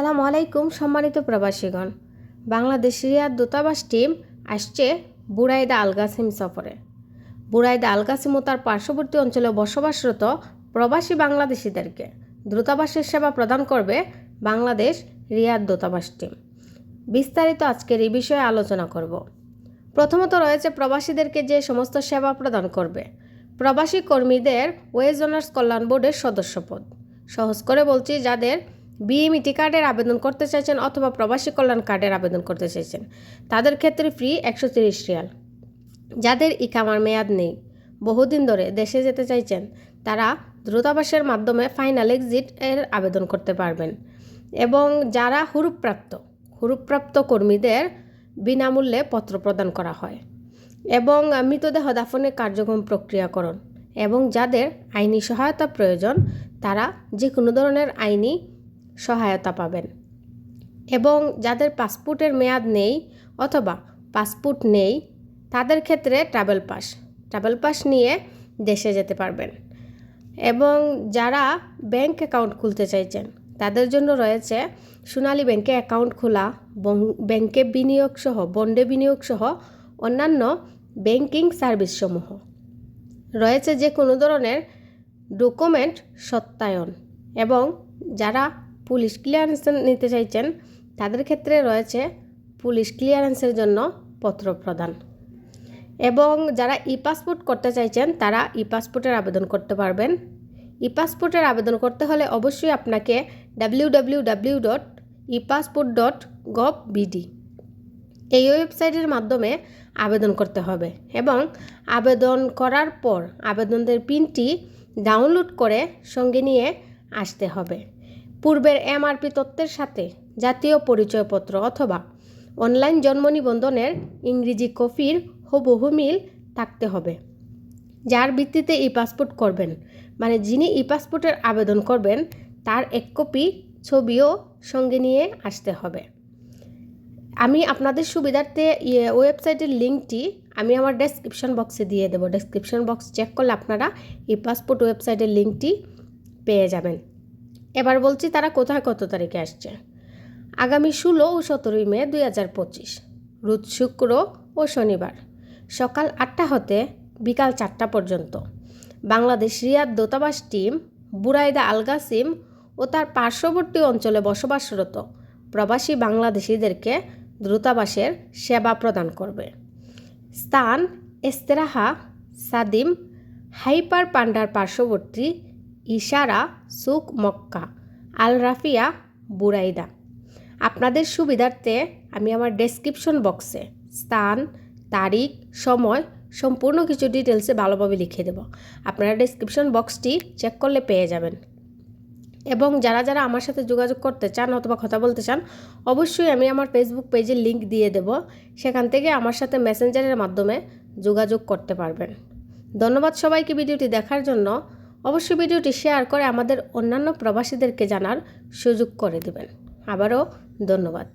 সালাম আলাইকুম সম্মানিত প্রবাসীগণ। বাংলাদেশ রিয়াদ দূতাবাস টিম আসছে বুড়াইদা আলগাসিম সফরে। বুড়াইদা আলগাসিম ও তার পার্শ্ববর্তী অঞ্চলে বসবাসরত প্রবাসী বাংলাদেশিদেরকে দূতাবাসের সেবা প্রদান করবে বাংলাদেশ রিয়াদ দূতাবাস টিম। বিস্তারিত আজকের এই বিষয়ে আলোচনা করব। প্রথমত রয়েছে প্রবাসীদেরকে যে সমস্ত সেবা প্রদান করবে। প্রবাসী কর্মীদের ওয়েজ অনার্স কল্যাণ বোর্ডের সদস্যপদ। সহজ করে বলছি, যাদের বিএমইটি কার্ডের আবেদন করতে চাইছেন অথবা প্রবাসী কল্যাণ কার্ডের আবেদন করতে চাইছেন। তাদের ক্ষেত্রে ফ্রি একশো তিরিশ রিয়াল। যাদের ইকামার মেয়াদ নেই, বহুদিন ধরে দেশে যেতে চাইছেন, তারা দ্রুতাবাসের মাধ্যমে ফাইনাল এক্সিট এর আবেদন করতে পারবেন। এবং যারা হুরুপ্রাপ্ত হুরুপ্রাপ্ত কর্মীদের বিনামূল্যে পত্র প্রদান করা হয়। এবং মৃতদেহ দাফনের কার্যক্রম প্রক্রিয়াকরণ এবং যাদের আইনি সহায়তা প্রয়োজন, তারা যে কোনো ধরনের আইনি সহায়তা পাবেন। এবং যাদের পাসপোর্টের মেয়াদ নেই অথবা পাসপোর্ট নেই, তাদের ক্ষেত্রে ট্রাভেল পাস ট্রাভেল পাস নিয়ে দেশে যেতে পারবেন। এবং যারা ব্যাংক অ্যাকাউন্ট খুলতে চাইছেন, তাদের জন্য রয়েছে সোনালী ব্যাংকে অ্যাকাউন্ট খোলা ব্যাংকে বিনিয়োগ সহ বন্ডে বিনিয়োগ সহ অন্যান্য ব্যাংকিং সার্ভিসসমূহ। রয়েছে যে কোনো ধরনের ডকুমেন্ট সত্যায়ন এবং যারা পুলিশ ক্লিয়ারেন্স নিতে চাইছেন, তাদের ক্ষেত্রে রয়েছে পুলিশ ক্লিয়ারেন্সের জন্য পত্র প্রদান। এবং যারা ই পাসপোর্ট করতে চাইছেন, তারা ই পাসপোর্টের আবেদন করতে পারবেন। ই পাসপোর্টের আবেদন করতে হলে অবশ্যই আপনাকে W W dot e passport dot gov BD এই ওয়েবসাইটের মাধ্যমে আবেদন করতে হবে এবং আবেদন করার পর আবেদনদের পিনটি ডাউনলোড করে সঙ্গে নিয়ে আসতে হবে। পূর্বের এমআরপি তত্ত্বের সাথে জাতীয় পরিচয়পত্র অথবা অনলাইন জন্ম নিবন্ধনের ইংরেজি কপির হুবহু মিল থাকতে হবে। যার ভিত্তিতে ই পাসপোর্ট করবেন মানে যিনি ই পাসপোর্টের আবেদন করবেন, তার এক কপি ছবিও সঙ্গে নিয়ে আসতে হবে। আমি আপনাদের সুবিধার্থে ওয়েবসাইটের লিঙ্কটি আমি আমার ডেসক্রিপশন বক্সে দিয়ে দেবো। ডেসক্রিপশন বক্স চেক করলে আপনারা ই পাসপোর্ট ওয়েবসাইটের লিঙ্কটি পেয়ে যাবেন। এবার বলছি তারা কোথায় কত তারিখে আসছে। আগামী ষোলো ও সতেরোই মে দুই হাজার পঁচিশ, রোজ শুক্র ও শনিবার, সকাল আটটা হতে বিকাল চারটা পর্যন্ত। বাংলাদেশ রিয়াদ দূতাবাস টিম, বুরাইদা আলগাসিম ও তার পার্শ্ববর্তী অঞ্চলে বসবাসরত প্রবাসী বাংলাদেশিদেরকে দূতাবাসের সেবা প্রদান করবে। স্থান এস্তেরাহা সাদিম হাইপার পান্ডার পার্শ্ববর্তী ইশারা সুক মক্কা। আল রাফিয়া, বুরাইদা। আপনাদের সুবিধার্থে আমি আমার ডেসক্রিপশন বক্সে স্থান, তারিখ, সময়, সম্পূর্ণ কিছু ডিটেলসে ভালোভাবে লিখে দেব। আপনারা ডেসক্রিপশন বক্সটি চেক করলে পেয়ে যাবেন। এবং যারা যারা আমার সাথে যোগাযোগ করতে চান অথবা কথা বলতে চান, অবশ্যই আমি আমার ফেসবুক পেজের লিংক দিয়ে দেব। সেখান থেকে আমার সাথে মেসেঞ্জারের মাধ্যমে যোগাযোগ করতে পারবেন। ধন্যবাদ সবাইকে ভিডিওটি দেখার জন্য। অবশ্যই ভিডিওটি শেয়ার করে আমাদের অন্যান্য প্রবাসীদেরকে জানার সুযোগ করে দেবেন। আবারও ধন্যবাদ।